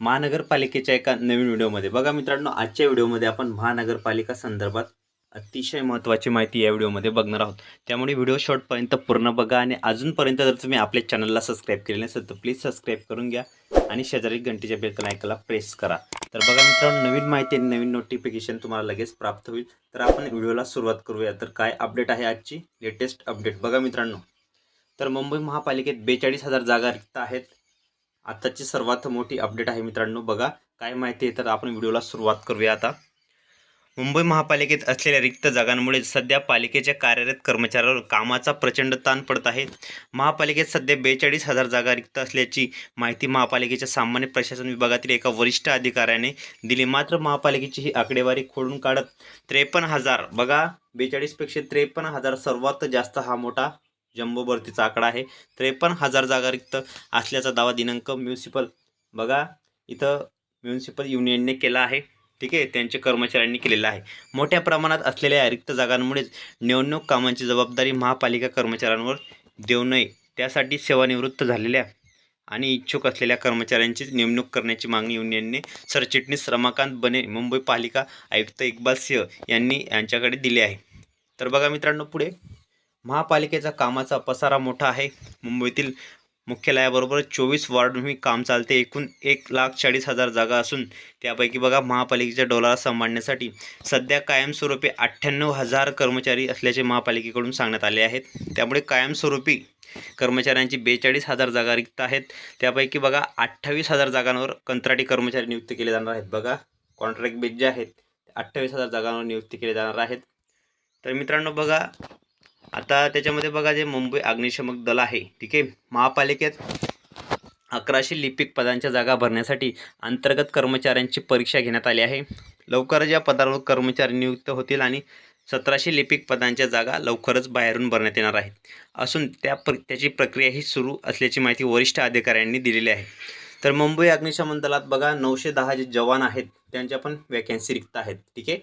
महानगरपालिकेच्या एका नवीन व्हिडिओमध्ये. बघा मित्रांनो आजच्या व्हिडिओमध्ये आपण महानगरपालिका संदर्भात अतिशय महत्त्वाची माहिती या व्हिडिओमध्ये बघणार आहोत. त्यामुळे व्हिडिओ शॉर्टपर्यंत पूर्ण बघा आणि अजूनपर्यंत जर तुम्ही आपल्या चॅनलला सबस्क्राईब केले नसेल तर प्लीज सबस्क्राईब करून घ्या आणि शेजारी घंटीच्या बेलकन ऐकायला प्रेस करा. तर बघा मित्रांनो नवीन माहिती आणि नवीन नोटिफिकेशन तुम्हाला लगेच प्राप्त होईल. तर आपण व्हिडिओला सुरुवात करूया. तर काय अपडेट आहे आजची? लेटेस्ट अपडेट बघा मित्रांनो तर मुंबई महापालिकेत बेचाळीस हजार जागा रिक्त आहेत. आत्ताची सर्वात मोठी अपडेट आहे मित्रांनो. बघा काय माहिती आहे तर आपण व्हिडिओला सुरुवात करूया आता. मुंबई महापालिकेत असलेल्या रिक्त जागांमुळे सध्या पालिकेच्या कार्यरत कर्मचाऱ्यावर कामाचा प्रचंड ताण पडत आहे. महापालिकेत सध्या बेचाळीस हजार जागा रिक्त असल्याची माहिती महापालिकेच्या सामान्य प्रशासन विभागातील एका वरिष्ठ अधिकाऱ्याने दिली. मात्र महापालिकेची ही आकडेवारी खोडून काढत त्रेपन्न हजार बघा बेचाळीसपेक्षा त्रेपन्न हजार सर्वात जास्त हा मोठा जम्बो भरतीचा आकडा आहे. त्रेपन्न हजार जागा रिक्त असल्याचा दावा दिनांक म्युन्सिपल बघा इथं म्युन्सिपल युनियनने केला आहे. ठीक आहे त्यांच्या कर्मचाऱ्यांनी केलेला आहे. मोठ्या प्रमाणात असलेल्या रिक्त जागांमुळेच निवडणूक कामांची जबाबदारी महापालिका कर्मचाऱ्यांवर देऊ नये. त्यासाठी सेवानिवृत्त झालेल्या आणि इच्छुक असलेल्या कर्मचाऱ्यांची नेमणूक करण्याची मागणी युनियनने सरचिटणीस रमाकांत बने मुंबई पालिका आयुक्त इक्बाल सिंह यांनी यांच्याकडे दिले आहे. तर बघा मित्रांनो पुढे महापालिकेचा कामाचा पसारा मोठा आहे. मुंबईतील मुख्यालयाबरोबर चोवीस वॉर्डही काम चालते. एकूण एक लाख चाळीस हजार जागा असून त्यापैकी बघा महापालिकेच्या डोलाला सांभाळण्यासाठी सध्या कायमस्वरूपी अठ्ठ्याण्णव हजार कर्मचारी असल्याचे महापालिकेकडून सांगण्यात आले आहेत. त्यामुळे कायमस्वरूपी कर्मचाऱ्यांची बेचाळीस हजार जागा रिक्त आहेत. त्यापैकी बघा अठ्ठावीस हजार जागांवर कंत्राटी कर्मचारी नियुक्त केले जाणार आहेत. बघा कॉन्ट्रॅक्ट बेस जे आहेत अठ्ठावीस हजार जागांवर नियुक्ती केले जाणार आहेत. तर मित्रांनो बघा आता त्याच्यामध्ये बघा जे मुंबई अग्निशमक दल आहे ठीक आहे महापालिकेत अकराशे लिपिक पदांच्या जागा भरण्यासाठी अंतर्गत कर्मचाऱ्यांची परीक्षा घेण्यात आली आहे. लवकरच या पदावर कर्मचारी नियुक्त होतील आणि सतराशे लिपिक पदांच्या जागा लवकरच बाहेरून भरण्यात येणार आहेत. असून त्या प्र त्याची प्रक्रियाही सुरू असल्याची माहिती वरिष्ठ अधिकाऱ्यांनी दिलेली आहे. तर मुंबई अग्निशमन दलात बघा नऊशे दहा जे जवान आहेत त्यांच्या पण वॅकन्सी रिक्त आहेत ठीक आहे.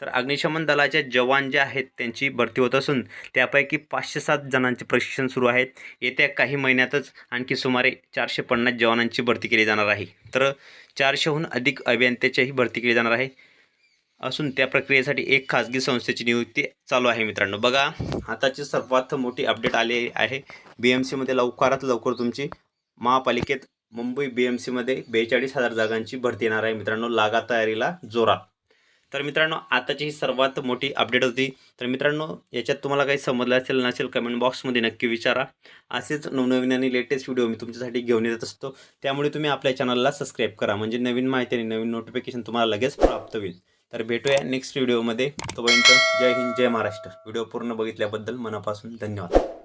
तर अग्निशमन दलाचे जवान जे आहेत त्यांची भरती होत असून त्यापैकी पाचशे सात जणांचे प्रशिक्षण सुरू आहेत येत्या काही महिन्यातच आणखी सुमारे चारशे पन्नास जवानांची भरती केली जाणार आहे. तर चारशेहून अधिक अभियंत्याचीही भरती केली जाणार आहे. असून त्या प्रक्रियेसाठी एक खाजगी संस्थेची नियुक्ती चालू आहे मित्रांनो. बघा आताची सर्वात मोठी अपडेट आली आहे. बी एम सीमध्ये लवकरात लवकर तुमची महापालिकेत मुंबई बी एम सीमध्ये बेचाळीस हजार जागांची भरती येणार आहे मित्रांनो. लागा तयारीला जोरात. तर मित्रांनो आताची ही सर्वात मोठी अपडेट होती. तर मित्रांनो याच्यात तुम्हाला काही समजलं असेल नसेल कमेंट बॉक्समध्ये नक्की विचारा. असेच नवनवीन आणि लेटेस्ट व्हिडिओ मी तुमच्यासाठी घेऊन येत असतो. त्यामुळे तुम्ही आपल्या चॅनलला सबस्क्राईब करा. म्हणजे नवीन माहिती आणि नवीन नोटिफिकेशन तुम्हाला लगेच प्राप्त होईल. तर भेटूया नेक्स्ट व्हिडिओमध्ये तोपर्यंत जय हिंद जय महाराष्ट्र. व्हिडिओ पूर्ण बघितल्याबद्दल मनापासून धन्यवाद.